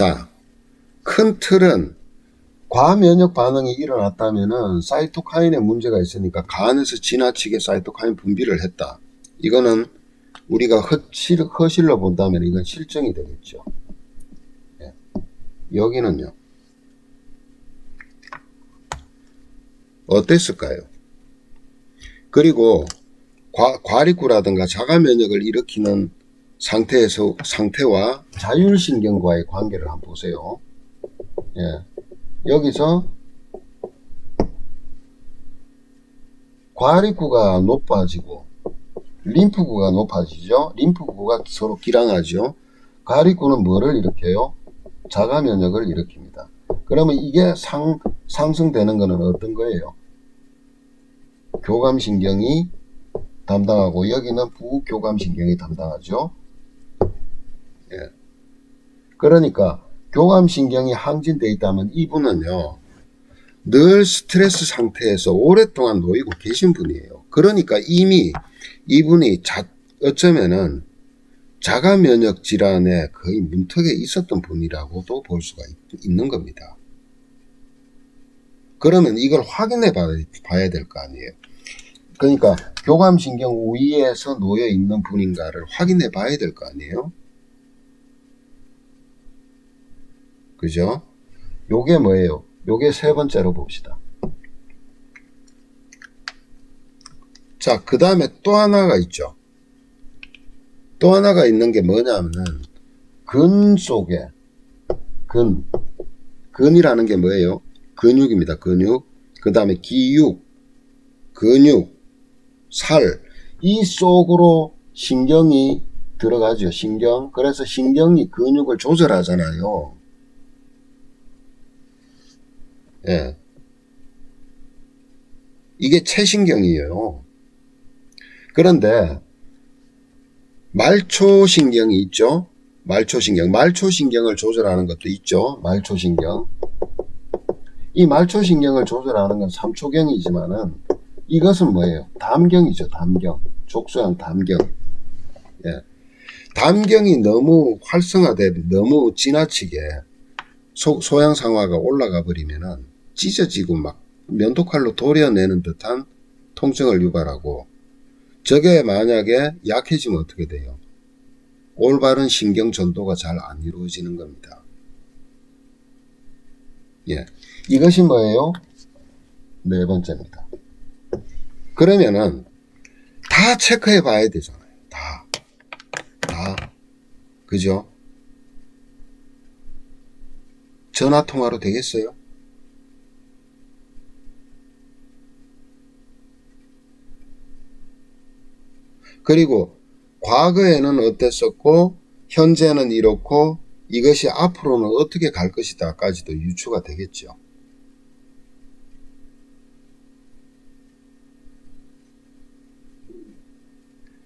자, 큰 틀은 과면역 반응이 일어났다면은 사이토카인에 문제가 있으니까 간에서 지나치게 사이토카인 분비를 했다. 이거는 우리가 허실, 허실로 본다면 이건 실정이 되겠죠. 예. 여기는요. 어땠을까요? 그리고 과, 과리구라든가 자가 면역을 일으키는 상태에서 상태와 자율신경과의 관계를 한번 보세요. 예. 여기서 과리구가 높아지고 림프구가 높아지죠. 림프구가 서로 기랑하죠. 과리구는 뭐를 일으켜요? 자가 면역을 일으킵니다. 그러면 이게 상, 상승되는 것은 어떤 거예요? 교감신경이 담당하고 여기는 부교감신경이 담당하죠. 예. 그러니까 교감신경이 항진되어 있다면 이분은요 늘 스트레스 상태에서 오랫동안 놓이고 계신 분이에요. 그러니까 이미 이분이 자, 어쩌면은 자가 면역 질환에 거의 문턱에 있었던 분이라고도 볼 수가 있, 있는 겁니다. 그러면 이걸 확인해 봐야, 봐야 될 거 아니에요. 그러니까 교감신경 우위에서 놓여 있는 분인가를 확인해 봐야 될 거 아니에요. 그죠? 요게 뭐예요? 요게 세 번째로 봅시다. 자, 그 다음에 또 하나가 있죠. 또 하나가 있는 게 뭐냐면은, 근 속에, 근, 근이라는 게 뭐예요? 근육입니다, 근육. 그 다음에 기육, 근육, 살, 이 속으로 신경이 들어가죠, 신경. 그래서 신경이 근육을 조절하잖아요. 예. 이게 체신경이에요. 그런데 말초신경이 있죠. 말초신경. 말초신경을 조절하는 것도 있죠. 말초신경. 이 말초신경을 조절하는 건 삼초경이지만은 이것은 뭐예요? 담경이죠. 담경. 족수형 담경. 예. 담경이 너무 활성화돼 너무 지나치게 소, 소양상화가 올라가 버리면은 찢어지고 막 면도칼로 도려내는 듯한 통증을 유발하고 저게 만약에 약해지면 어떻게 돼요? 올바른 신경 전도가 잘 안 이루어지는 겁니다. 예. 이것이 뭐예요? 네 번째입니다. 그러면은 다 체크해 봐야 되잖아요. 다. 다. 그죠? 전화 통화로 되겠어요? 그리고 과거에는 어땠었고 현재는 이렇고 이것이 앞으로는 어떻게 갈 것이다까지도 유추가 되겠죠.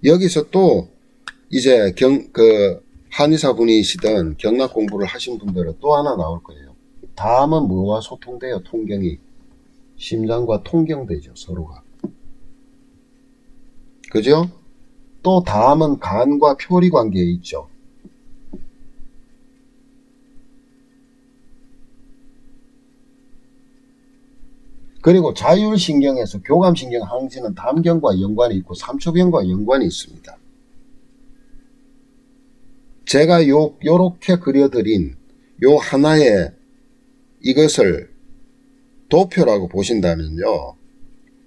여기서 또 이제 경, 그 한의사 분이시던 경락 공부를 하신 분들은 또 하나 나올 거예요. 다음은 뭐와 소통돼요? 통경이. 심장과 통경되죠, 서로가. 그죠? 또 다음은 간과 표리 관계에 있죠. 그리고 자율신경에서 교감신경 항진은 담경과 연관이 있고 삼초경과 연관이 있습니다. 제가 요, 요렇게 그려드린 요 하나의 이것을 도표라고 보신다면요.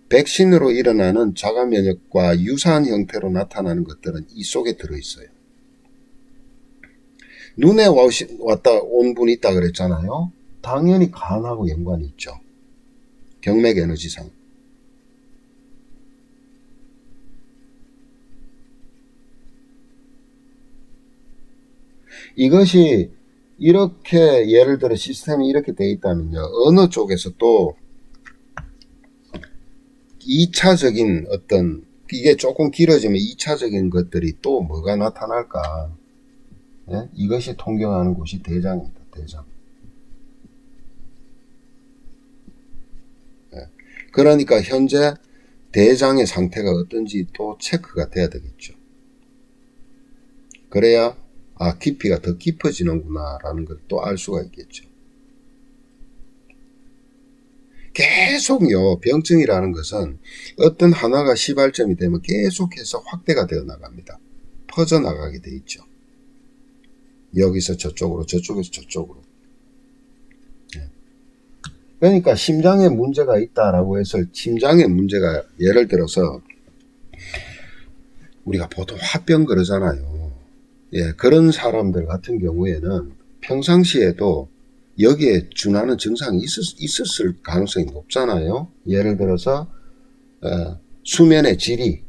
백신으로 일어나는 자가 면역과 유사한 형태로 나타나는 것들은 이 속에 들어있어요. 눈에 왔다 온 분이 있다 그랬잖아요. 당연히 간하고 연관이 있죠. 경맥 에너지상. 이것이 이렇게 예를 들어 시스템이 이렇게 돼 있다면요. 어느 쪽에서 또 2차적인 어떤 이게 조금 길어지면 2차적인 것들이 또 뭐가 나타날까? 예? 이것이 통경하는 곳이 대장입니다. 대장. 예. 그러니까 현재 대장의 상태가 어떤지 또 체크가 돼야 되겠죠. 그래야 아, 깊이가 더 깊어지는구나라는 걸 또 알 수가 있겠죠. 계속요, 병증이라는 것은 어떤 하나가 시발점이 되면 계속해서 확대가 되어 나갑니다. 퍼져 나가게 돼 있죠. 여기서 저쪽으로, 저쪽에서 저쪽으로. 예. 그러니까 심장에 문제가 있다라고 해서 심장에 문제가 예를 들어서 우리가 보통 화병 그러잖아요. 예, 그런 사람들 같은 경우에는 평상시에도 여기에 준하는 증상이 있었, 을 가능성이 높잖아요. 예를 들어서 어, 수면의 질이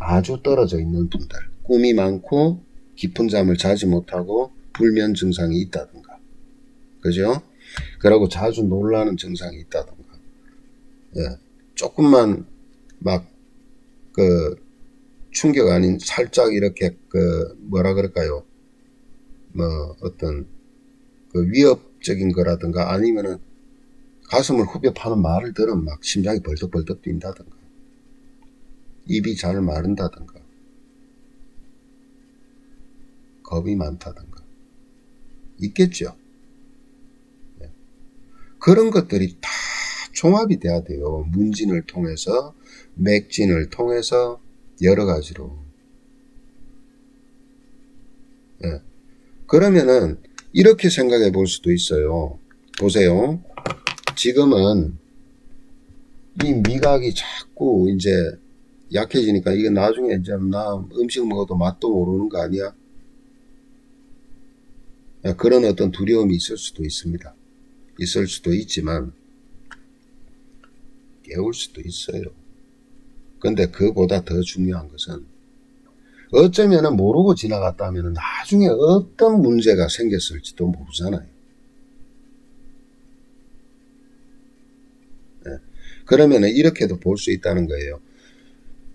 아주 떨어져 있는 분들, 꿈이 많고 깊은 잠을 자지 못하고 불면 증상이 있다든가, 그죠? 그리고 자주 놀라는 증상이 있다든가, 예, 조금만 막 그 충격 아닌 살짝 이렇게 그 뭐라 그럴까요? 뭐 어떤 그 위협적인 거라든가 아니면은 가슴을 후벼 파는 말을 들으면 막 심장이 벌떡벌떡 뛴다든가 입이 잘 마른다든가 겁이 많다든가 있겠죠. 네. 그런 것들이 다 종합이 돼야 돼요. 문진을 통해서 맥진을 통해서 여러 가지로. 네. 그러면은 이렇게 생각해 볼 수도 있어요. 보세요. 지금은 이 미각이 자꾸 이제 약해지니까 이게 나중에 이제 나 음식 먹어도 맛도 모르는 거 아니야? 그런 어떤 두려움이 있을 수도 있습니다. 있을 수도 있지만 깨울 수도 있어요. 근데 그보다 더 중요한 것은 어쩌면 모르고 지나갔다면 나중에 어떤 문제가 생겼을지도 모르잖아요. 네. 그러면 이렇게도 볼 수 있다는 거예요.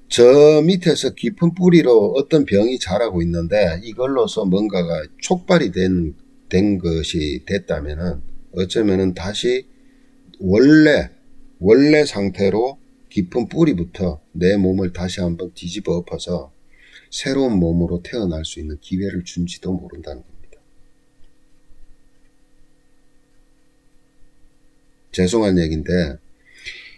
저 밑에서 깊은 뿌리로 어떤 병이 자라고 있는데 이걸로서 뭔가가 촉발이 된, 된 것이 됐다면 어쩌면 다시 원래 원래 상태로 깊은 뿌리부터 내 몸을 다시 한번 뒤집어 엎어서 새로운 몸으로 태어날 수 있는 기회를 준지도 모른다는 겁니다. 죄송한 얘기인데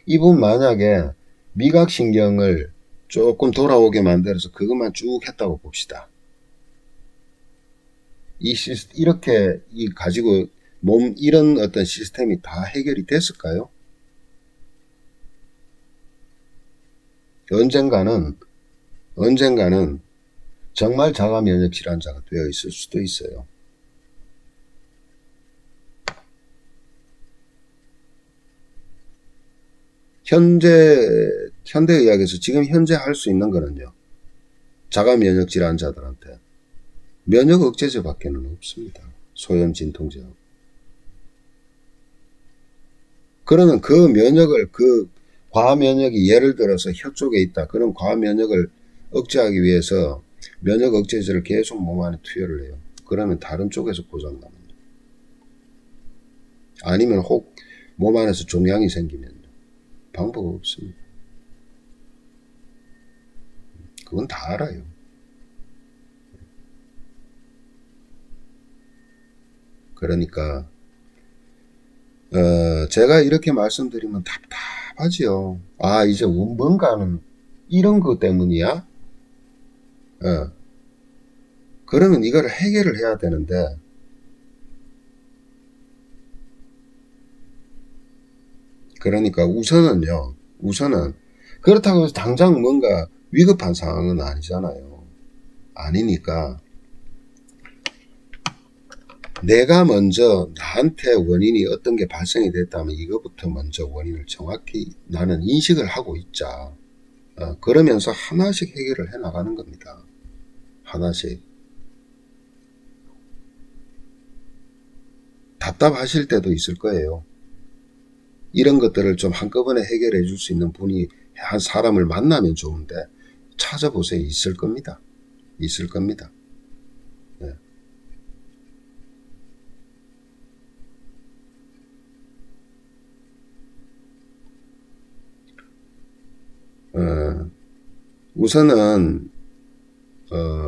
이분 만약에 미각신경을 조금 돌아오게 만들어서 그것만 쭉 했다고 봅시다. 이 시스, 이렇게 이 가지고 몸 이런 어떤 시스템이 다 해결이 됐을까요? 언젠가는 언젠가는 정말 자가 면역 질환자가 되어 있을 수도 있어요. 현재 현대의학에서 지금 현재 할 수 있는 거는요. 자가 면역 질환자들한테 면역 억제제 밖에는 없습니다. 소염 진통제. 그러면 그 면역을 그 과면역이 예를 들어서 혀 쪽에 있다. 그런 과면역을 억제하기 위해서 면역 억제제를 계속 몸 안에 투여를 해요. 그러면 다른 쪽에서 고장납니다. 아니면 혹 몸 안에서 종양이 생기면 방법 없습니다. 그건 다 알아요. 그러니까 어, 제가 이렇게 말씀드리면 답답하지요. 아 이제 뭔가는 이런 것 때문이야? 어. 그러면 이거를 해결을 해야 되는데 그러니까 우선은요. 우선은 그렇다고 해서 당장 뭔가 위급한 상황은 아니잖아요. 아니니까 내가 먼저 나한테 원인이 어떤 게 발생이 됐다면 이것부터 먼저 원인을 정확히 나는 인식을 하고 있자. 어, 그러면서 하나씩 해결을 해 나가는 겁니다. 하나씩. 답답하실 때도 있을 거예요. 이런 것들을 좀 한꺼번에 해결해 줄 수 있는 분이 한 사람을 만나면 좋은데 찾아보세요. 있을 겁니다. 있을 겁니다. 네. 어, 우선은 어,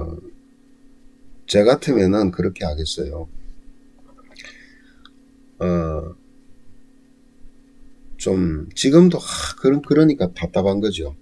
제 같으면은 그렇게 하겠어요. 어, 좀 지금도 하, 그러니까 답답한 거죠.